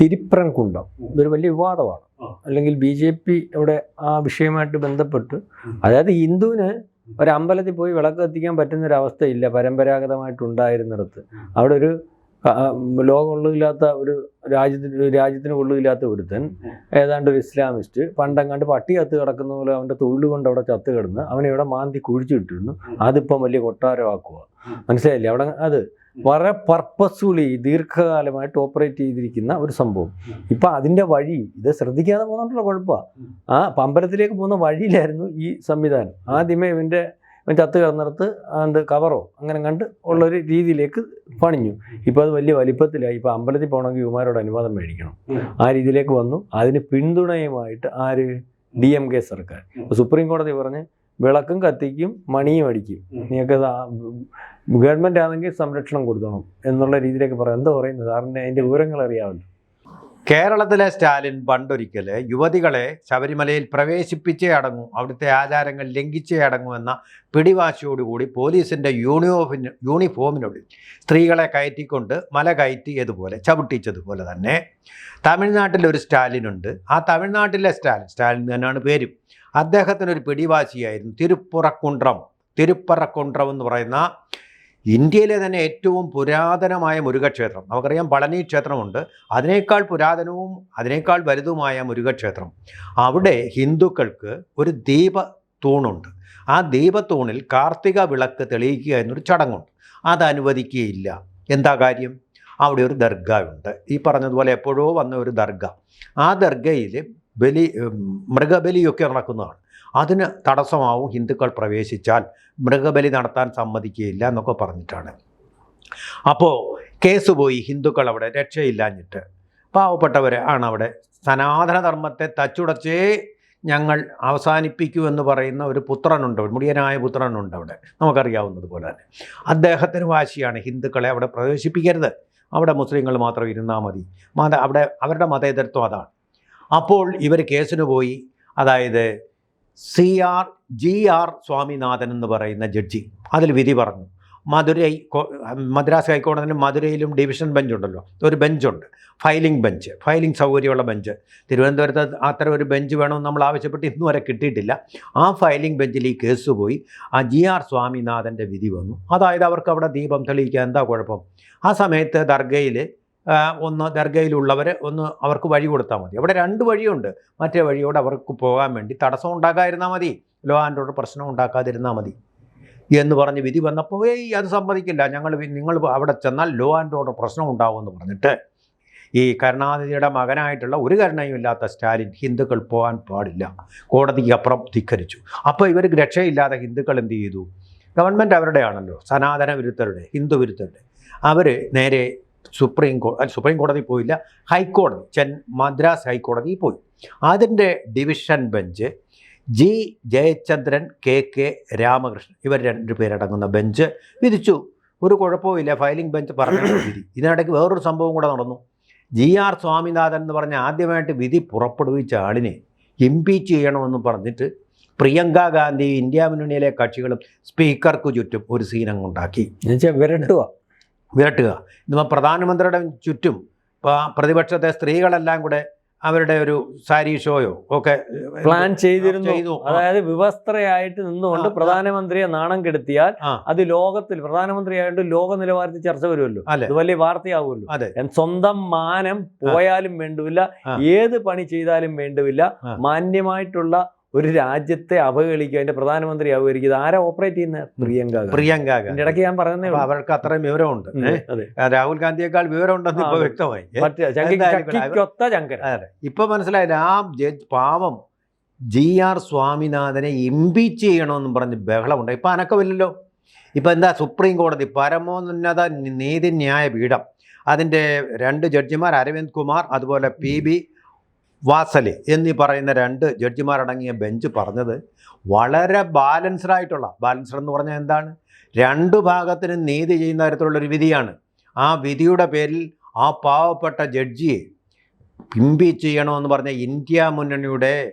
തിരിപ്രൻ കുണ്ടം ഇതൊരു വലിയ വിവാദമാണ്. അല്ലെങ്കിൽ ബി ജെ പി അവിടെ ആ വിഷയമായിട്ട് ബന്ധപ്പെട്ട് അതായത് ഹിന്ദുവിന് ഒരു അമ്പലത്തിൽ പോയി വിളക്ക് കത്തിക്കാൻ പറ്റുന്ന ഒരു അവസ്ഥയില്ല പരമ്പരാഗതമായിട്ടുണ്ടായിരുന്നിടത്ത് അവിടെ ഒരു ലോകം കൊള്ളില്ലാത്ത ഒരു രാജ്യത്തിന് രാജ്യത്തിന് കൊള്ളില്ലാത്ത ഒരുത്തൻ ഏതാണ്ട് ഒരു ഇസ്ലാമിസ്റ്റ് പണ്ടെങ്ങാണ്ട് പട്ടി കത്ത് കിടക്കുന്ന പോലെ അവന്റെ തൊഴിൽ കൊണ്ട് അവിടെ ചത്ത് കിടന്ന് അവനെ ഇവിടെ മാന്തി കുഴിച്ചിട്ടിരുന്നു അതിപ്പം വലിയ കൊട്ടാരമാക്കുക മനസ്സിലായില്ലേ? അവിടെ അത് വളരെ പർപ്പസ്ഫുള്ളി ദീർഘകാലമായിട്ട് ഓപ്പറേറ്റ് ചെയ്തിരിക്കുന്ന ഒരു സംഭവം. ഇപ്പം അതിന്റെ വഴി ഇത് ശ്രദ്ധിക്കാതെ പോകുന്നുണ്ടല്ലോ കുഴപ്പമാണ് ആ പമ്പരത്തിലേക്ക് പോകുന്ന വഴിയിലായിരുന്നു ഈ സംവിധാനം. ആദ്യമേ ഇവന്റെ ഇവൻ ചത്ത് കിടന്നിടത്ത് എന്ത് കവറോ അങ്ങനെ കണ്ട് ഉള്ളൊരു രീതിയിലേക്ക് പണിഞ്ഞു. ഇപ്പോൾ അത് വലിയ വലിപ്പത്തിലായി. ഇപ്പോൾ അമ്പലത്തിൽ പോകണമെങ്കിൽ യുമാരോട് അനുവാദം മേടിക്കണം. ആ രീതിയിലേക്ക് വന്നു. അതിന് പിന്തുണയുമായിട്ട് ആര്? ഡി എം കെ സർക്കാർ. സുപ്രീം കോടതി പറഞ്ഞ് വിളക്കും കത്തിക്കും മണിയും അടിക്കും. നിങ്ങൾക്ക് ഗവൺമെന്റ് ആണെങ്കിൽ സംരക്ഷണം കൊടുക്കണം എന്നുള്ള രീതിയിലേക്ക് പറയാം. എന്താ പറയുന്നത്? സാറിന്റെ അതിന്റെ വിവരങ്ങൾ അറിയാമല്ലോ. കേരളത്തിലെ സ്റ്റാലിൻ പണ്ടൊരിക്കൽ യുവതികളെ ശബരിമലയിൽ പ്രവേശിപ്പിച്ചേ അടങ്ങൂ അവിടുത്തെ ആചാരങ്ങൾ ലംഘിച്ചേ അടങ്ങൂ എന്ന പിടിവാശിയോടുകൂടി പോലീസിന്റെ യൂണിഫോമിന് യൂണിഫോമിനുള്ളിൽ സ്ത്രീകളെ കയറ്റിക്കൊണ്ട് മല കയറ്റിയതുപോലെ ചവിട്ടിച്ചതുപോലെ തന്നെ തമിഴ്നാട്ടിലൊരു സ്റ്റാലിനുണ്ട്. ആ തമിഴ്നാട്ടിലെ സ്റ്റാലിൻ സ്റ്റാലിൻ തന്നെയാണ് പേരും. അദ്ദേഹത്തിനൊരു പിടിവാശിയായിരുന്നു തിരുപ്പുറക്കുണ്ട്രം. തിരുപ്പറക്കുണ്ട്രം എന്ന് പറയുന്ന ഇന്ത്യയിലെ തന്നെ ഏറ്റവും പുരാതനമായ മുരുകക്ഷേത്രം. നമുക്കറിയാം പളനി ക്ഷേത്രമുണ്ട്. അതിനേക്കാൾ പുരാതനവും അതിനേക്കാൾ വലുതുമായ മുരുകക്ഷേത്രം. അവിടെ ഹിന്ദുക്കൾക്ക് ഒരു ദീപ തൂണുണ്ട് ആ ദീപത്തൂണിൽ കാർത്തിക വിളക്ക് തെളിയിക്കുക എന്നൊരു ചടങ്ങുണ്ട്. അത് അനുവദിക്കുകയില്ല എന്താ കാര്യം? അവിടെ ഒരു ദർഗയുണ്ട്. ഈ പറഞ്ഞതുപോലെ എപ്പോഴോ വന്ന ഒരു ദർഗ. ആ ദർഗയിൽ ബലി മൃഗബലിയൊക്കെ നടക്കുന്നതാണ്. അതിന് തടസ്സമാവും ഹിന്ദുക്കൾ പ്രവേശിച്ചാൽ മൃഗബലി നടത്താൻ സമ്മതിക്കുകയില്ല എന്നൊക്കെ പറഞ്ഞിട്ടാണ്. അപ്പോൾ കേസ് പോയി ഹിന്ദുക്കൾ അവിടെ രക്ഷയില്ലാഞ്ഞിട്ട്. പാവപ്പെട്ടവർ ആണ് അവിടെ സനാതനധർമ്മത്തെ തച്ചുടച്ചേ ഞങ്ങൾ അവസാനിപ്പിക്കൂ എന്ന് പറയുന്ന ഒരു പുത്രനുണ്ട് മുടിയനായ പുത്രനുണ്ട് അവിടെ. നമുക്കറിയാവുന്നതുപോലെ തന്നെ. അദ്ദേഹത്തിന് വാശിയാണ് ഹിന്ദുക്കളെ അവിടെ പ്രവേശിപ്പിക്കരുത്. അവിടെ മുസ്ലിങ്ങൾ മാത്രം ഇരുന്നാൽ മതി. മത അവിടെ അവരുടെ മതേതരത്വം അതാണ്. അപ്പോൾ ഇവർ കേസിന് പോയി. അതായത് C R G R Swaminathan എന്ന് പറയുന്ന ജഡ്ജി അതിൽ വിധി പറഞ്ഞു. മധുരൈ മദ്രാസ് ഹൈക്കോടതിന് മധുരയിലും ഡിവിഷൻ ബെഞ്ചുണ്ടല്ലോ. ഒരു ബെഞ്ചുണ്ട്. ഫയലിംഗ് ബെഞ്ച് ഫയലിംഗ് സൗകര്യമുള്ള ബെഞ്ച്. തിരുവനന്തപുരത്ത് അത്ര ഒരു ബെഞ്ച് വേണമെന്ന് നമ്മൾ ആവശ്യപ്പെട്ട് ഇന്നു വരെ കിട്ടിയിട്ടില്ല. ആ ഫയലിംഗ് ബെഞ്ചിൽ ഈ കേസ് പോയി. ആ ജി ആർ സ്വാമിനാഥന്റെ വിധി വന്നു. അതായത് അവർക്ക് അവിടെ ദീപം തെളിയിക്കാൻ എന്താ കുഴപ്പം? ആ സമയത്ത് ദർഗയിൽ ഒന്ന് ദർഗയിലുള്ളവർ ഒന്ന് അവർക്ക് വഴി കൊടുത്താൽ മതി. അവിടെ രണ്ട് വഴിയുണ്ട്. മറ്റേ വഴിയോട് അവർക്ക് പോകാൻ വേണ്ടി തടസ്സം ഉണ്ടാക്കാതിരുന്നാൽ മതി. ലോ പ്രശ്നം ഉണ്ടാക്കാതിരുന്നാൽ മതി. എന്ന് പറഞ്ഞ് വിധി വന്നപ്പോൾ ഏയ് അത് സമ്മതിക്കില്ല. ഞങ്ങൾ നിങ്ങൾ അവിടെ ചെന്നാൽ ലോ ആൻഡ് ഓർഡർ പ്രശ്നം ഉണ്ടാവുമെന്ന് പറഞ്ഞിട്ട് ഈ കരുണാനിധിയുടെ മകനായിട്ടുള്ള ഒരു കരുണയും ഇല്ലാത്ത സ്റ്റാലിൻ ഹിന്ദുക്കൾ പോകാൻ പാടില്ല. കോടതിക്ക് അപ്പുറം ധിക്കരിച്ചു. അപ്പോൾ ഇവർക്ക് രക്ഷയില്ലാതെ ഹിന്ദുക്കൾ എന്ത് ചെയ്തു? ഗവൺമെന്റ് അവരുടെയാണല്ലോ. സനാതന വിരുദ്ധരുടെ ഹിന്ദു വിരുദ്ധരുടെ. അവർ നേരെ സുപ്രീം കോടതി സുപ്രീം കോടതി പോയില്ല. ഹൈക്കോടതി ചെൻ മദ്രാസ് ഹൈക്കോടതി പോയി. അതിന്റെ division bench G Jayachandran K K Ramakrishnan ഇവർ രണ്ട് പേരടങ്ങുന്ന ബെഞ്ച് വിധിച്ചു. ഒരു കുഴപ്പമില്ല ഫയലിംഗ് ബെഞ്ച് പറഞ്ഞു വിധി. ഇതിനിടയ്ക്ക് വേറൊരു സംഭവം കൂടെ നടന്നു. ജി ആർ സ്വാമിനാഥൻ എന്ന് പറഞ്ഞ ആദ്യമായിട്ട് വിധി പുറപ്പെടുവിച്ച ആളിനെ ഇംപീച്ച് ചെയ്യണമെന്ന് പറഞ്ഞിട്ട് പ്രിയങ്ക ഗാന്ധി ഇന്ത്യ മുന്നണിയിലെ കക്ഷികളും സ്പീക്കർക്ക് ചുറ്റും ഒരു സീനങ്ങുണ്ടാക്കി. വിരട്ടുക വിരട്ടുക. ഇന്നിപ്പോൾ പ്രധാനമന്ത്രിയുടെ ചുറ്റും ഇപ്പോൾ പ്രതിപക്ഷത്തെ സ്ത്രീകളെല്ലാം കൂടെ അവരുടെ ഒരു സാരി ഷോയോ ഒക്കെ പ്ലാൻ ചെയ്തിരുന്നു. അതായത് വിവസ്ത്രയായിട്ട് നിന്നുകൊണ്ട്. പ്രധാനമന്ത്രിയെ നാണം കെടുത്തിയാൽ. അത് ലോകത്തിൽ പ്രധാനമന്ത്രി ആയതുകൊണ്ട് ലോക നിലവാരത്തിൽ ചർച്ച വരുമല്ലോ. അത്. വലിയ വാർത്തയാവുമല്ലോ. അതെ. സ്വന്തം മാനം പോയാലും വേണ്ടുവില്ല ഏത് പണി ചെയ്താലും വേണ്ടുവില്ല മാന്യമായിട്ടുള്ള ഒരു രാജ്യത്തെ അവഹേളിക്കുക അതിന്റെ പ്രധാനമന്ത്രി അവഹേളിക്കുക ആരാ ഓപ്പറേറ്റ് ചെയ്യുന്ന പ്രിയങ്ക. പ്രിയങ്ക ഇടയ്ക്ക് ഞാൻ പറഞ്ഞതേ അവർക്ക് അത്രയും വിവരമുണ്ട്. രാഹുൽ ഗാന്ധിയേക്കാൾ വിവരമുണ്ടെന്ന് ഇപ്പൊ വ്യക്തമായി. ഇപ്പൊ മനസ്സിലായില്ല ആ ജഡ്ജ് പാവം ജി ആർ സ്വാമിനാഥനെ ഇംപീച്ച് ചെയ്യണമെന്നും പറഞ്ഞ് ബഹളമുണ്ട്. ഇപ്പൊ അനക്കമില്ലല്ലോ ഇപ്പൊ എന്താ സുപ്രീം കോടതി പരമോന്നത നീതിന്യായ പീഠം. അതിന്റെ രണ്ട് ജഡ്ജിമാർ അരവിന്ദ് കുമാർ അതുപോലെ പി ബി വാസൽ എന്നീ പറയുന്ന രണ്ട് ജഡ്ജിമാരടങ്ങിയ ബെഞ്ച് പറഞ്ഞത് വളരെ ബാലൻസ്ഡ് ആയിട്ടുള്ള ബാലൻസ്ഡ് എന്ന് പറഞ്ഞാൽ എന്താണ്? രണ്ട് ഭാഗത്തിനും നീതി ചെയ്യുന്ന തരത്തിലുള്ളൊരു വിധിയാണ്. ആ വിധിയുടെ പേരിൽ ആ പാവപ്പെട്ട ജഡ്ജിയെ ഇംപീച്ച് ചെയ്യണമെന്ന് പറഞ്ഞ ഇന്ത്യ മുന്നണിയുടെ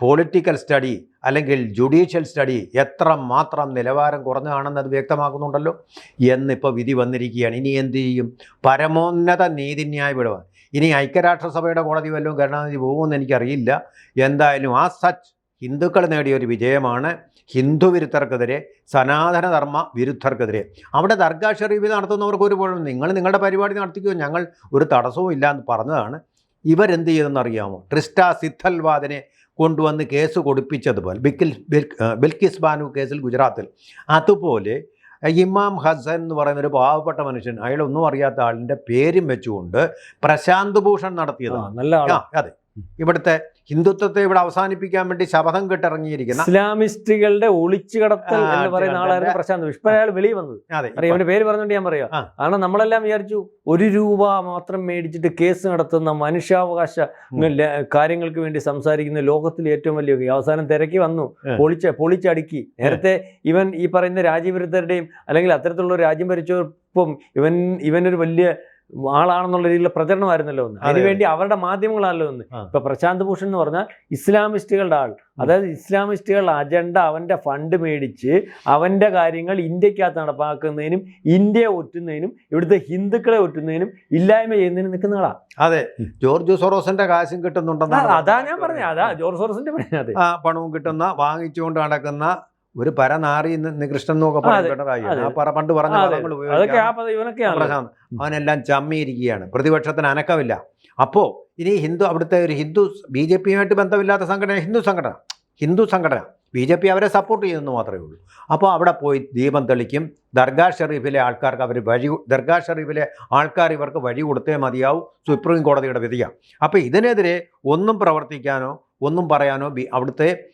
പൊളിറ്റിക്കൽ സ്റ്റഡി അല്ലെങ്കിൽ ജുഡീഷ്യൽ സ്റ്റഡി എത്ര മാത്രം നിലവാരം കുറഞ്ഞതാണെന്ന് അത് വ്യക്തമാക്കുന്നുണ്ടല്ലോ. എന്നിപ്പോൾ വിധി വന്നിരിക്കുകയാണ്. ഇനി എന്ത് ചെയ്യും? പരമോന്നത നീതിന്യായ പീഠമാണ് ഇനി ഐക്യരാഷ്ട്രസഭയുടെ കോടതി വല്ലതും കരുണാനിധി പോകുമെന്ന് എനിക്കറിയില്ല. എന്തായാലും ആ സച്ച് ഹിന്ദുക്കൾ നേടിയ ഒരു വിജയമാണ് ഹിന്ദു വിരുദ്ധർക്കെതിരെ സനാതനധർമ്മ വിരുദ്ധർക്കെതിരെ. അവിടെ ദർഗാ ഷെറീഫ് നടത്തുന്നവർക്ക് ഒരു പോലും നിങ്ങൾ നിങ്ങളുടെ പരിപാടി നടത്തിക്കോ ഞങ്ങൾ ഒരു തടസ്സവും ഇല്ല എന്ന് പറഞ്ഞതാണ്. ഇവരെന്ത് ചെയ്തെന്ന് അറിയാമോ? ട്രിസ്റ്റ സിദ്ധൽവാദിനെ കൊണ്ടുവന്ന് കേസ് കൊടുപ്പിച്ചതുപോലെ ബിക്കിൽ ബിൽ- ബിൽക്കിസ് ബാനു കേസിൽ ഗുജറാത്തിൽ. അതുപോലെ ഇമാം ഹസൻ എന്ന് പറയുന്ന ഒരു പാവപ്പെട്ട മനുഷ്യൻ അയാളൊന്നും അറിയാത്ത ആളിന്റെ പേരും വെച്ചുകൊണ്ട് പ്രശാന്ത് ഭൂഷൺ നടത്തിയതാണ്. അതെ. ഇവിടുത്തെ ഹിന്ദുത്വത്തെ ഇവിടെ അവസാനിപ്പിക്കാൻ വേണ്ടി ശപഥം കെട്ടിറങ്ങിയിരിക്കുന്ന ഇസ്ലാമിസ്റ്റുകളുടെ ഒളിച്ചു കടത്തൽ എന്ന് പറയുന്ന. ആളായിരുന്നു പ്രശാന്ത്. ഇപ്പൊ അയാൾ വെളിയിൽ വന്നത് ഇവന്റെ പേര് പറഞ്ഞുകൊണ്ട് ഞാൻ പറയാം. കാരണം നമ്മളെല്ലാം വിചാരിച്ചു ഒരു രൂപ മാത്രം മേടിച്ചിട്ട് കേസ് നടത്തുന്ന മനുഷ്യാവകാശ കാര്യങ്ങൾക്ക് വേണ്ടി സംസാരിക്കുന്ന ലോകത്തിൽ ഏറ്റവും വലിയ. അവസാനം തിരക്കി വന്നു. പൊളിച്ച പൊളിച്ചടുക്കി നേരത്തെ ഇവൻ ഈ പറയുന്ന രാജ്യവിരുദ്ധരുടെയും അല്ലെങ്കിൽ അത്തരത്തിലുള്ള രാജ്യം രാജ്യം ഭരിച്ചപ്പം ഇവൻ ഇവനൊരു വലിയ ആളാണെന്നുള്ള രീതിയിലുള്ള പ്രചരണമായിരുന്നല്ലോ ഒന്ന്. അതെ, അതിനുവേണ്ടി അവരുടെ മാധ്യമങ്ങളാണല്ലോ ഒന്ന്. ഇപ്പൊ പ്രശാന്ത് ഭൂഷൺ എന്ന് പറഞ്ഞാൽ ഇസ്ലാമിസ്റ്റുകളുടെ ആൾ. അതായത് ഇസ്ലാമിസ്റ്റുകളുടെ അജണ്ട അവന്റെ ഫണ്ട് മേടിച്ച് അവന്റെ കാര്യങ്ങൾ ഇന്ത്യക്കകത്ത് നടപ്പാക്കുന്നതിനും ഇന്ത്യയെ ഒറ്റുന്നതിനും ഇവിടുത്തെ ഹിന്ദുക്കളെ ഒറ്റുന്നതിനും ഇല്ലായ്മ ചെയ്യുന്നതിനും നിൽക്കുന്ന ആളാ. അതെ. ജോർജ് സൊറോസിന്റെ കാശും കിട്ടുന്നുണ്ടെന്ന് കിട്ടുന്നുണ്ടെന്നാണ് അതാ ഞാൻ പറഞ്ഞത്. അതാ ജോർജ് സോറോസിന്റെ പണവും കിട്ടുന്ന വാങ്ങിച്ചുകൊണ്ട് നടക്കുന്ന ഒരു പരനാറി നികൃഷ്ടൻ കൃഷ്ണൻ ആ പറ പണ്ട് പറഞ്ഞ പദങ്ങൾ ഉപയോഗിക്കാം. അവനെല്ലാം ചമ്മിയിരിക്കുകയാണ്. പ്രതിപക്ഷത്തിന് അനക്കമില്ല. അപ്പോ ഇനി ഹിന്ദു അവിടുത്തെ ഒരു ഹിന്ദു ബി ജെ പിയുമായിട്ട് ബന്ധമില്ലാത്ത സംഘടന ഹിന്ദു സംഘടന. ഹിന്ദു സംഘടന. ബി ജെ പി അവരെ സപ്പോർട്ട് ചെയ്യുന്നു മാത്രമേ ഉള്ളൂ. അപ്പോൾ അവിടെ പോയി ദീപം തെളിക്കും. ദർഗാ ഷെറീഫിലെ ആൾക്കാർക്ക് അവർ വഴി ദർഗാ ഷെറീഫിലെ ആൾക്കാർ ഇവർക്ക് വഴി കൊടുത്തേ മതിയാവും. സുപ്രീം കോടതിയുടെ വിധിയാണ്. അപ്പോൾ ഇതിനെതിരെ ഒന്നും പ്രവർത്തിക്കാനോ ഒന്നും പറയാനോ ബി അവിടുത്തെ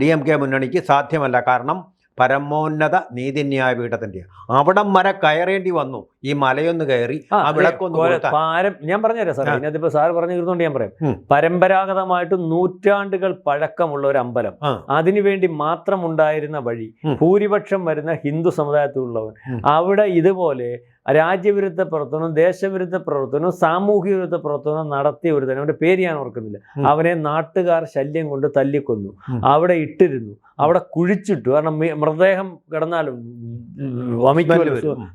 ഡി എം കെ മുന്നണിക്ക് സാധ്യമല്ല. കാരണം പരമോന്നത നീതിന്യായ പീഠത്തിന്റെ അവിടം വരെ കയറേണ്ടി വന്നു. ഈ മലയൊന്ന് കയറി ആ, വിളക്കൊന്ന്. പാരം ഞാൻ പറഞ്ഞുതരാം സാർ. ഇതിനകത്ത് സാർ പറഞ്ഞു തീർന്നുകൊണ്ട് ഞാൻ പറയാം. പരമ്പരാഗതമായിട്ട് നൂറ്റാണ്ടുകൾ പഴക്കമുള്ള ഒരു അമ്പലം. അതിനുവേണ്ടി മാത്രം ഉണ്ടായിരുന്ന വഴി. ഭൂരിപക്ഷം വരുന്ന ഹിന്ദു സമുദായത്തിലുള്ളവൻ. അവിടെ ഇതുപോലെ രാജ്യവിരുദ്ധ പ്രവർത്തനവും ദേശവിരുദ്ധ പ്രവർത്തനവും സാമൂഹിക വിരുദ്ധ പ്രവർത്തനവും നടത്തിയ ഒരു തന്നെ അവന്റെ പേര് ഞാൻ ഓർക്കുന്നില്ല. അവനെ നാട്ടുകാർ ശല്യം കൊണ്ട് തല്ലിക്കൊന്നു. അവിടെ ഇട്ടിരുന്നു. അവിടെ കുഴിച്ചിട്ടു. കാരണം മൃതദേഹം കിടന്നാലും വമിക്കില്ല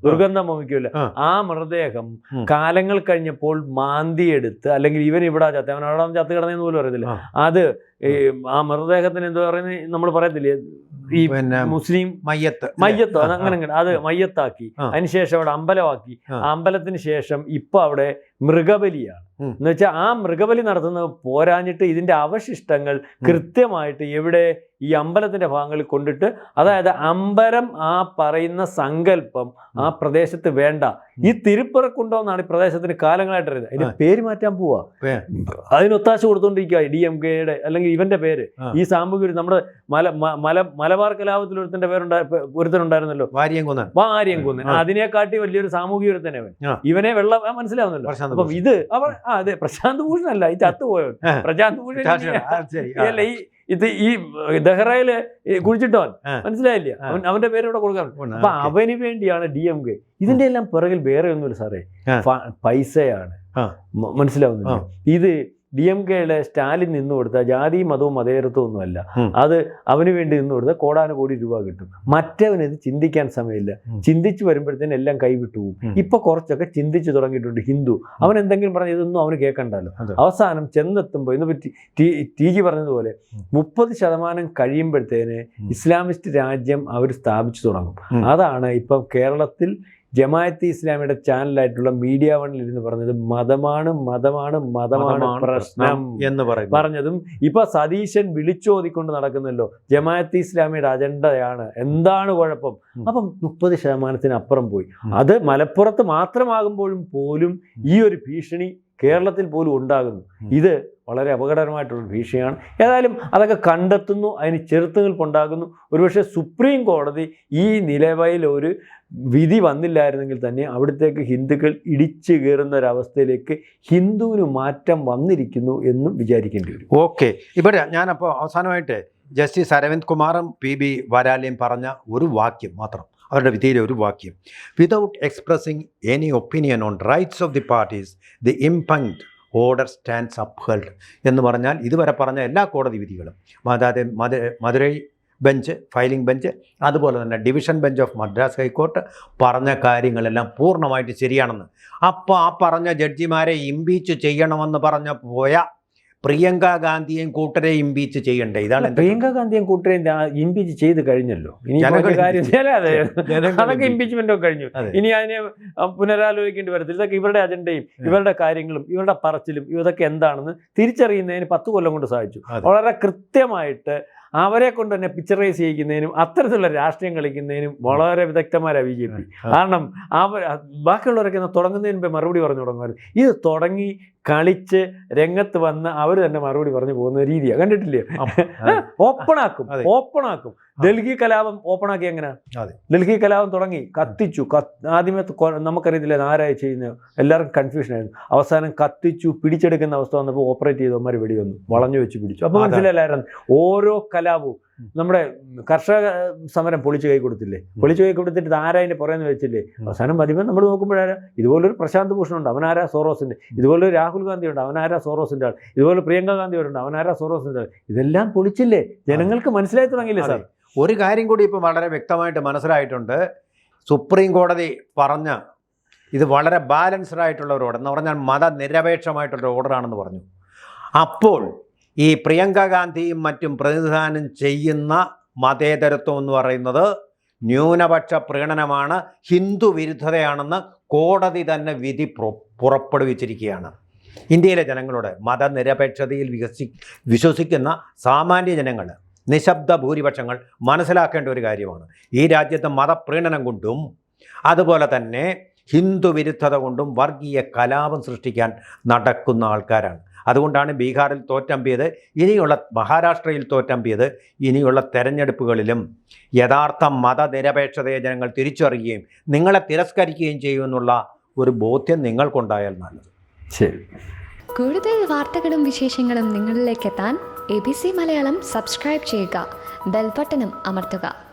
ദുർഗന്ധം വമിക്കുമല്ലോ. ആ. മൃതദേഹം കാലങ്ങൾ കഴിഞ്ഞപ്പോൾ മാന്തിയെടുത്ത് അല്ലെങ്കിൽ ഇവൻ ഇവിടെ ചത്ത് അവൻ അവിടെ ചത്ത് കിടന്നെന്ന് പോലും അറിയത്തില്ല. അത് ഈ ആ മൃതദേഹത്തിന് എന്താ പറയുന്നത് നമ്മൾ പറയത്തില്ലേ? ഈ പിന്നെ മുസ്ലിം മയ്യത്ത്. മയ്യത്ത്? അങ്ങനെ അത് മയ്യത്താക്കി. അതിനുശേഷം അവിടെ അമ്പലമാക്കി. ആ. അമ്പലത്തിന് ശേഷം ഇപ്പൊ അവിടെ മൃഗബലിയാണ്. എന്ന് വെച്ചാൽ ആ മൃഗബലി നടത്തുന്നത് പോരാഞ്ഞിട്ട് ഇതിന്റെ അവശിഷ്ടങ്ങൾ കൃത്യമായിട്ട് എവിടെ ഈ അമ്പലത്തിന്റെ ഭാഗങ്ങളിൽ കൊണ്ടിട്ട് അതായത് അമ്പലം ആ പറയുന്ന സങ്കല്പം ആ പ്രദേശത്ത് വേണ്ട. ഈ തിരുപ്പിറക്കുണ്ടോ എന്നാണ് ഈ പ്രദേശത്തിന് കാലങ്ങളായിട്ട് അറിയുന്നത്. അതിന്റെ പേര് മാറ്റാൻ പോവാ. അതിനൊത്താശ അതിന് ഒത്താശ കൊടുത്തോണ്ടിരിക്കുക ഡി എം കെയുടെ അല്ലെങ്കിൽ ഇവന്റെ പേര്. ഈ സാമൂഹ്യ നമ്മുടെ മല മല മലബാർ കലാപത്തിൽ ഒരുത്തന്റെ പേരുണ്ടായ ഒരുത്തനുണ്ടായിരുന്നല്ലോ. വാരിയംകുന്നൻ. വാര്യം അതിനെക്കാട്ടി വലിയൊരു സാമൂഹിക ഒരുത്തനെ ഇവനെ വെള്ളം മനസ്സിലാവുന്നല്ലോ. അപ്പം ഇത് അവൻ ആ അതെ. പ്രശാന്ത് ഭൂഷൺ അല്ല ഈ ചത്തുപോയവൻ. പ്രശാന്ത് ഭൂഷൺ അല്ല. ഈ ഇത് ഈ ദഹ്റയിൽ കുഴിച്ചിട്ടവൻ. മനസ്സിലായില്ല? അവൻ അവന്റെ പേര് ഇവിടെ കൊടുക്കാൻ. അപ്പൊ അവന് വേണ്ടിയാണ് ഡി എം കെ. ഇതിന്റെ എല്ലാം പിറകിൽ വേറെ ഒന്നുമില്ല സാറേ. പൈസയാണ്. മനസ്സിലാവുന്നു മനസ്സിലാവുന്നില്ല? ഇത് ഡി എം കെയുടെ സ്റ്റാലിൻ നിന്ന് കൊടുത്ത ജാതി മതവും മതേതരത്വം ഒന്നുമല്ല. അത് അവന് വേണ്ടി നിന്ന് കൊടുത്ത കോടാനുകോടി രൂപ കിട്ടും. മറ്റവനത് ചിന്തിക്കാൻ സമയമില്ല. ചിന്തിച്ചു വരുമ്പോഴത്തേനും എല്ലാം കൈവിട്ടു പോകും. ഇപ്പൊ കുറച്ചൊക്കെ ചിന്തിച്ചു തുടങ്ങിയിട്ടുണ്ട് ഹിന്ദു. അവൻ എന്തെങ്കിലും പറഞ്ഞ ഇതൊന്നും അവന് കേൾക്കണ്ടല്ലോ. അവസാനം ചെന്നെത്തുമ്പോൾ ഇന്ന് ടി ടി ജി പറഞ്ഞതുപോലെ. മുപ്പത് ശതമാനം കഴിയുമ്പോഴത്തേന്. ഇസ്ലാമിസ്റ്റ് രാജ്യം അവർ സ്ഥാപിച്ചു തുടങ്ങും. അതാണ് ഇപ്പം കേരളത്തിൽ ജമാഅത്ത് ഇസ്ലാമിയുടെ ചാനലായിട്ടുള്ള മീഡിയ വണ്ണിൽ ഇരുന്ന് പറഞ്ഞത് മതമാണ് മതമാണ് മതമാണ് പ്രശ്നം എന്ന് പറയും പറഞ്ഞതും ഇപ്പൊ സതീശൻ വിളിച്ചോതിക്കൊണ്ട് നടക്കുന്നല്ലോ ജമാഅത്ത് ഇസ്ലാമിയുടെ അജണ്ടയാണ് എന്താണ് കുഴപ്പം. അപ്പം മുപ്പത് ശതമാനത്തിന് അപ്പുറം പോയി അത് മലപ്പുറത്ത് മാത്രമാകുമ്പോഴും പോലും ഈ ഒരു ഭീഷണി കേരളത്തിൽ പോലും ഉണ്ടാകുന്നു. ഇത് വളരെ അപകടകരമായിട്ടുള്ള ഭീഷണിയാണ്. ഏതായാലും അതൊക്കെ കണ്ടെത്തുന്നു അതിന് ചെറുത്തുനിൽപ്പുണ്ടാകുന്നു. ഒരുപക്ഷെ സുപ്രീം കോടതി ഈ നിലവിൽ ഒരു വിധി വന്നില്ലായിരുന്നെങ്കിൽ തന്നെ അവിടത്തേക്ക് ഹിന്ദുക്കൾ ഇടിച്ചു കയറുന്ന ഒരവസ്ഥയിലേക്ക് ഹിന്ദുവിന് മാറ്റം വന്നിരിക്കുന്നു എന്നും വിചാരിക്കേണ്ടി വരും. ഓക്കെ. ഇവിടെ ഞാനപ്പോൾ അവസാനമായിട്ട് ജസ്റ്റിസ് അരവിന്ദ് കുമാറും പി ബി വരാലയും പറഞ്ഞ ഒരു വാക്യം മാത്രം അവരുടെ വിധിയിലെ ഒരു വാക്യം. Without expressing any opinion on rights of the parties the impugned order stands upheld എന്ന് പറഞ്ഞാൽ ഇതുവരെ പറഞ്ഞ എല്ലാ കോടതി വിധികളും അതായത് മധു മധുരൈ ബെഞ്ച് ഫയലിംഗ് ബെഞ്ച് അതുപോലെ തന്നെ division bench of Madras high court പറഞ്ഞ കാര്യങ്ങളെല്ലാം പൂർണമായിട്ട് ശരിയാണെന്ന്. അപ്പോൾ ആ പറഞ്ഞ ജഡ്ജിമാരെ ഇമ്പീച്ച് ചെയ്യണമെന്ന് പറഞ്ഞ പോയ പ്രിയങ്ക ഗാന്ധിയെയും കൂട്ടരെ ഇംപീച്ച് ചെയ്യണ്ടേ? ഇതാണ് പ്രിയങ്ക ഗാന്ധിയും കൂട്ടരെയും ഇംപീച്ച് ചെയ്ത് കഴിഞ്ഞല്ലോ. ഇനി. അതൊക്കെ. ഇംപീച്ച്മെന്റ് ഒക്കെ കഴിഞ്ഞു. ഇനി അതിനെ പുനരാലോചിക്കേണ്ടി വരത്തില്ല. ഇതൊക്കെ ഇവരുടെ അജണ്ടയും ഇവരുടെ കാര്യങ്ങളും ഇവരുടെ പറച്ചിലും ഇതൊക്കെ എന്താണെന്ന് തിരിച്ചറിയുന്നതിന് പത്ത് കൊല്ലം കൊണ്ട് സാധിച്ചു. വളരെ കൃത്യമായിട്ട് അവരെ കൊണ്ട് തന്നെ പിക്ചറൈസ് ചെയ്യിക്കുന്നതിനും അത്തരത്തിലുള്ള രാഷ്ട്രീയം കളിക്കുന്നതിനും വളരെ വിദഗ്ധമാരാണ് ബി ജെ പി. കാരണം അവർ ബാക്കിയുള്ളവരൊക്കെ തുടങ്ങുന്നതിന് മുമ്പേ മറുപടി പറഞ്ഞു തുടങ്ങുമായിരുന്നു. ഇത് തുടങ്ങി കളിച്ച് രംഗത്ത് വന്ന് അവർ തന്നെ മറുപടി പറഞ്ഞു പോകുന്ന രീതിയാണ് കണ്ടിട്ടില്ലേ? ഓപ്പൺ ആക്കും ഓപ്പൺ ആക്കും ഡൽഹി കലാപം ഓപ്പൺ ആക്കി എങ്ങനെ. ഡൽഹി കലാപം തുടങ്ങി കത്തിച്ചു കത്ത് ആദ്യമേ നമുക്കറിയത്തില്ലേ ആരായി ചെയ്യുന്നത്. എല്ലാവർക്കും കൺഫ്യൂഷൻ ആയിരുന്നു. അവസാനം കത്തിച്ചു പിടിച്ചെടുക്കുന്ന അവസ്ഥ വന്നപ്പോൾ ഓപ്പറേറ്റ് ചെയ്തവന്മാർ വെടി വന്നു വളഞ്ഞു വെച്ച് പിടിച്ചു. അപ്പോൾ മനസ്സിലല്ലായിരുന്നു ഓരോ കലാപവും. നമ്മുടെ കർഷക സമരം പൊളിച്ചു കൈ കൊടുത്തില്ലേ? പൊളിച്ചു കൈ കൊടുത്തിട്ട് ഇത് ആരാ അതിന്റെ പുറയെന്ന് വെച്ചില്ലേ? അവസാനം വരുമ്പോൾ നമ്മൾ നോക്കുമ്പോഴാരാ ഇതുപോലൊരു പ്രശാന്ത് ഭൂഷണുണ്ട് ഉണ്ട് അവനാരാ സോറോസിന്റെ ഇതുപോലെ രാഹുൽ ഗാന്ധി ഉണ്ട് അവനാരാ സോറോസിന്റെ ആൾ? ഇതുപോലെ പ്രിയങ്ക ഗാന്ധി ഉണ്ട് അവനാരാ സോറോസിന്റെ ആൾ? ഇതെല്ലാം പൊളിച്ചില്ലേ? ജനങ്ങൾക്ക് മനസ്സിലായി തുടങ്ങിയില്ലേ സാർ? ഒരു കാര്യം കൂടി ഇപ്പം വളരെ വ്യക്തമായിട്ട് മനസ്സിലായിട്ടുണ്ട്. സുപ്രീം കോടതി പറഞ്ഞ ഇത് വളരെ ബാലൻസ്ഡ് ആയിട്ടുള്ള ഒരു ഓർഡർ എന്ന് പറഞ്ഞാൽ മതനിരപേക്ഷമായിട്ടുള്ള ഓർഡറാണെന്ന് പറഞ്ഞു. അപ്പോൾ ഈ പ്രിയങ്ക ഗാന്ധിയും മറ്റും പ്രതിനിധാനം ചെയ്യുന്ന മതേതരത്വം എന്ന് പറയുന്നത് ന്യൂനപക്ഷ പ്രീണനമാണ് ഹിന്ദു വിരുദ്ധതയാണെന്ന് കോടതി തന്നെ വിധി പുറ- പുറപ്പെടുവിച്ചിരിക്കുകയാണ്. ഇന്ത്യയിലെ ജനങ്ങളോട് മതനിരപേക്ഷതയിൽ വികസി വിശ്വസിക്കുന്ന സാമാന്യ ജനങ്ങൾ നിശബ്ദ ഭൂരിപക്ഷങ്ങൾ മനസ്സിലാക്കേണ്ട ഒരു കാര്യമാണ്. ഈ രാജ്യത്ത് മതപ്രീണനം കൊണ്ടും അതുപോലെ തന്നെ ഹിന്ദു വിരുദ്ധത കൊണ്ടും വർഗീയ കലാപം സൃഷ്ടിക്കാൻ നടക്കുന്ന ആൾക്കാരാണ്. അതുകൊണ്ടാണ് ബീഹാറിൽ തോറ്റമ്പിയത് ഇനിയുള്ള മഹാരാഷ്ട്രയിൽ തോറ്റമ്പിയത് ഇനിയുള്ള തെരഞ്ഞെടുപ്പുകളിലും യഥാർത്ഥ മതനിരപേക്ഷതയെ ജനങ്ങൾ തിരിച്ചറിയുകയും നിങ്ങളെ തിരസ്കരിക്കുകയും ചെയ്യുമെന്നുള്ള ഒരു ബോധ്യം നിങ്ങൾക്കുണ്ടായാൽ നല്ലത്. ശരി. കൂടുതൽ വാർത്തകളും വിശേഷങ്ങളും നിങ്ങളിലേക്ക് എത്താൻ A B C Malayalam subscribe ചെയ്യുക ബെൽബട്ടനും അമർത്തുക.